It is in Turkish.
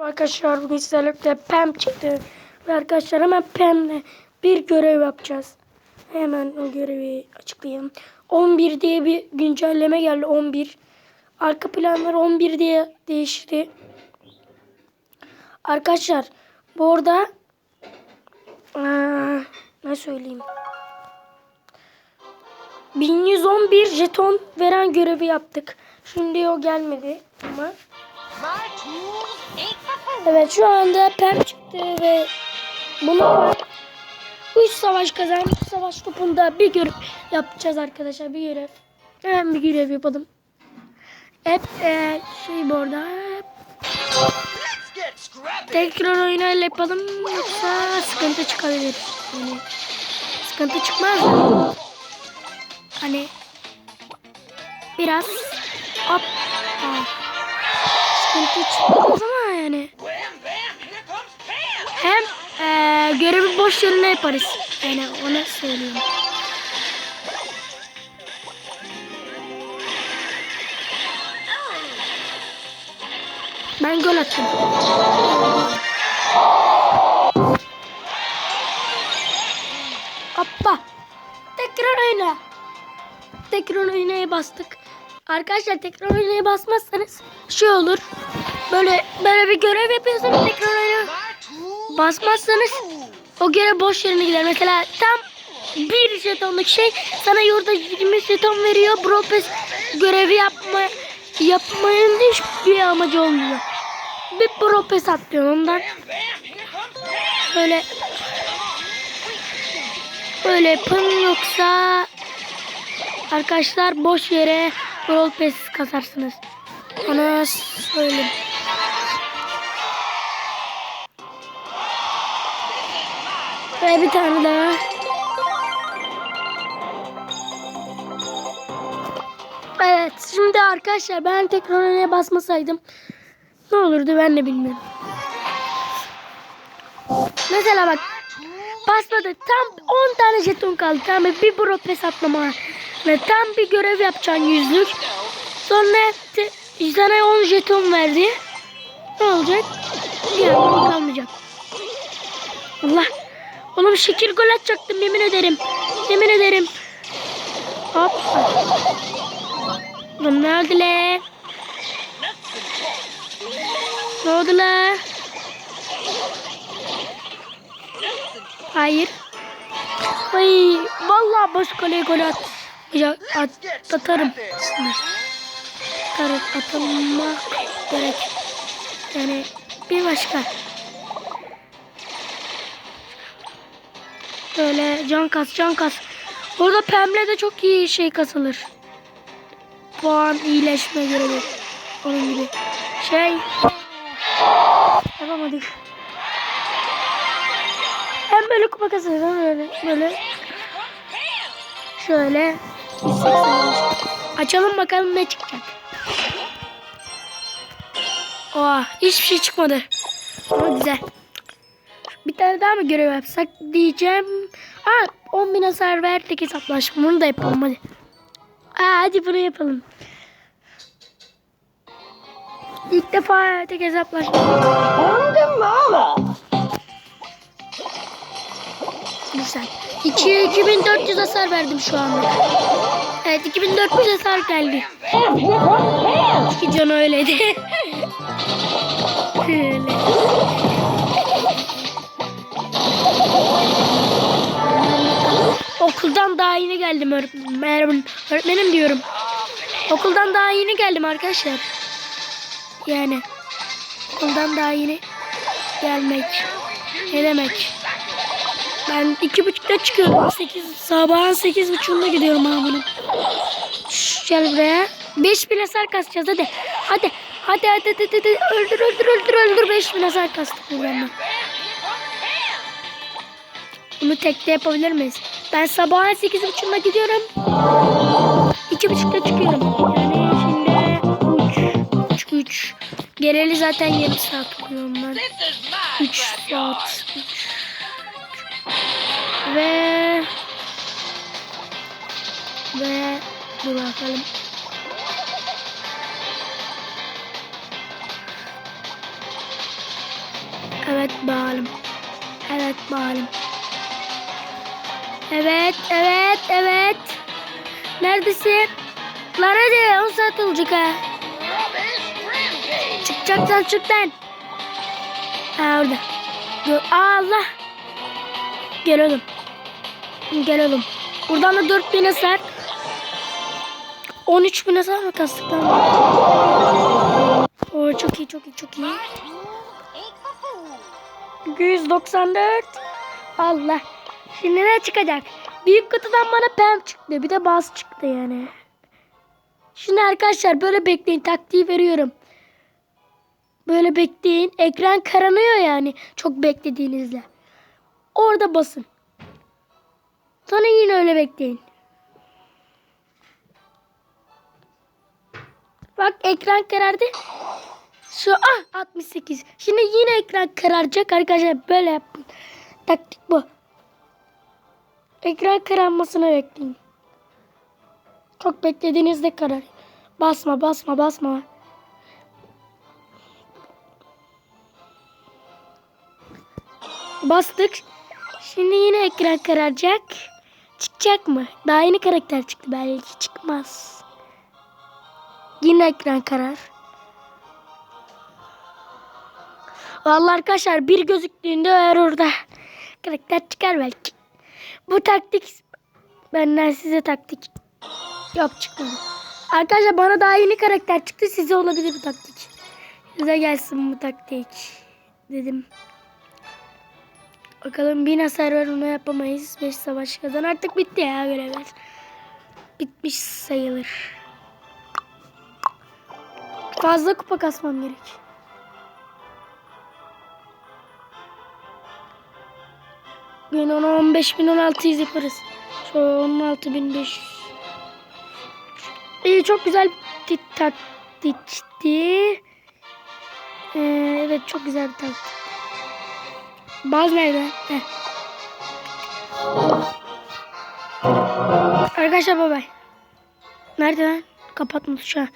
Arkadaşlar bugün sizlerle PEM çıktı. Ve arkadaşlar hemen PEM'le bir görev yapacağız. Hemen o görevi açıklayayım. 11 diye bir güncelleme geldi 11. Arka planlar 11 diye değişti. Arkadaşlar bu arada ne söyleyeyim? 1111 jeton veren görevi yaptık. Şimdi o gelmedi ama Evet şu anda PEM çıktı ve bunu 3 savaş kazan 3 savaş topunda bir görev yapacağız arkadaşlar bir görev. Hemen bir görev yapalım. Hep e, şey bu arada tekrar oynayla yapalım yoksa sıkıntı çıkabilir. Yani sıkıntı çıkmaz da. Hani biraz hop aa, sıkıntı çıkmaz ama yani. Hem eee görevi boş yerine yaparız. Yani ona söylüyorum. Ben gol attım. Hoppa. Tekrar oyna. Tekrar oynaya bastık. Arkadaşlar tekrar oynaya basmazsanız şey olur. Böyle böyle bir görev yapıyorsunuz tekrar oynaya basmazsanız o görev boş yerine gider. Mesela tam bir jetonluk şey sana yurda 20 jeton veriyor. Bropes görevi yapma yapmanın hiçbir amacı olmuyor. Bir bropes atlıyor ondan. Böyle böyle yapın yoksa arkadaşlar boş yere Brawl Pass kasarsınız. Ona söyleyeyim. Ve bir tane daha. Evet şimdi arkadaşlar ben tekrar oraya basmasaydım ne olurdu ben de bilmiyorum. Mesela bak basmadı tam 10 tane jeton kaldı tamam bir bro pes atlama ve tam bir görev yapacaksın yüzlük. Sonra sana 10 jeton verdi. Ne olacak? Bir anlamı kalmayacak. Allah. Oğlum şekil gol atacaktım yemin ederim. Yemin ederim. Hop. Oğlum ne oldu lan? Ne oldu lan? Hayır. Ay vallahi boş kaleye gol at. Ya, at, atarım. Atarım, atılmak gerek. Yani bir başka. Böyle can kas, can kas. Burada pembe de çok iyi şey kasılır. Puan iyileşme görevi. Onun gibi. Şey. Yapamadık. Hem böyle kupa hem böyle. Böyle. Şöyle. 180. Açalım bakalım ne çıkacak. Oha hiçbir şey çıkmadı. Ama güzel. Bir tane daha mı görev yapsak diyeceğim. Aa 10 bin hasar verdik hesaplaşma. Bunu da yapalım hadi. Aa, hadi bunu yapalım. İlk defa tek hesaplaşma. Güzel. 2 2400 hasar verdim şu anda. Evet 2400 hasar geldi. İki can öyleydi. Öyle. Okuldan daha yeni geldim öğretmenim. Öğretmenim diyorum. Okuldan daha yeni geldim arkadaşlar. Yani okuldan daha yeni gelmek. Ne demek? Ben iki buçukta çıkıyorum. Sekiz, sabahın sekiz buçuğunda gidiyorum. Şş, gel buraya. Beş bin hasar kasacağız hadi. Hadi. Hadi hadi hadi, hadi. Öldür öldür öldür öldür. Beş bin hasar kastık buradan da. Bunu tekte yapabilir miyiz? Ben sabahın sekiz buçuğunda gidiyorum. İki buçukta çıkıyorum. Yani şimdi üç. Üç, üç. Geleli zaten yarım saat oluyor ben. This is my 3 backyard. saat. Üç. Ve ve dur bakalım. Evet bağlım. Evet bağlım. Evet, evet, evet. Neredesin? Lan hadi 10 saat olacak ha. Çıkacaksan çık lan. Orada. Allah. Gel. Gel oğlum. Buradan da 4000 hasar. 13 bin hasar mı kastık lan? Oo, çok iyi çok iyi çok iyi. My tool ain't for fools. 194. Allah. Şimdi ne çıkacak? Büyük kutudan bana pem çıktı. Bir de bas çıktı yani. Şimdi arkadaşlar böyle bekleyin. Taktiği veriyorum. Böyle bekleyin. Ekran karanıyor yani. Çok beklediğinizde. Orada basın. Yine öyle bekleyin. Bak ekran karardı. Şu ah 68. Şimdi yine ekran kararacak arkadaşlar. Böyle yapın. Taktik bu. Ekran kararmasını bekleyin. Çok beklediğinizde karar. Basma basma basma. Bastık. Şimdi yine ekran kararacak. Çıkacak mı? Daha yeni karakter çıktı belki çıkmaz. Yine ekran karar. Vallahi arkadaşlar bir gözüktüğünde eğer orada karakter çıkar belki. Bu taktik benden size taktik. Yok çıkmadı. Arkadaşlar bana daha yeni karakter çıktı. Size olabilir bu taktik. Size gelsin bu taktik. Dedim. Bakalım bin hasar var onu yapamayız. 5 savaş kazan. Artık bitti ya görevler. Bitmiş sayılır. Fazla kupa kasmam gerek. Gün ona 15 bin 16 yüz yaparız. Şu 16 bin 500. İyi çok güzel bir taktikti. Ee, evet çok güzel bir taktik. Baz nerede? Heh. Arkadaşlar bay. Nerede lan? Kapatma tuşu. ha.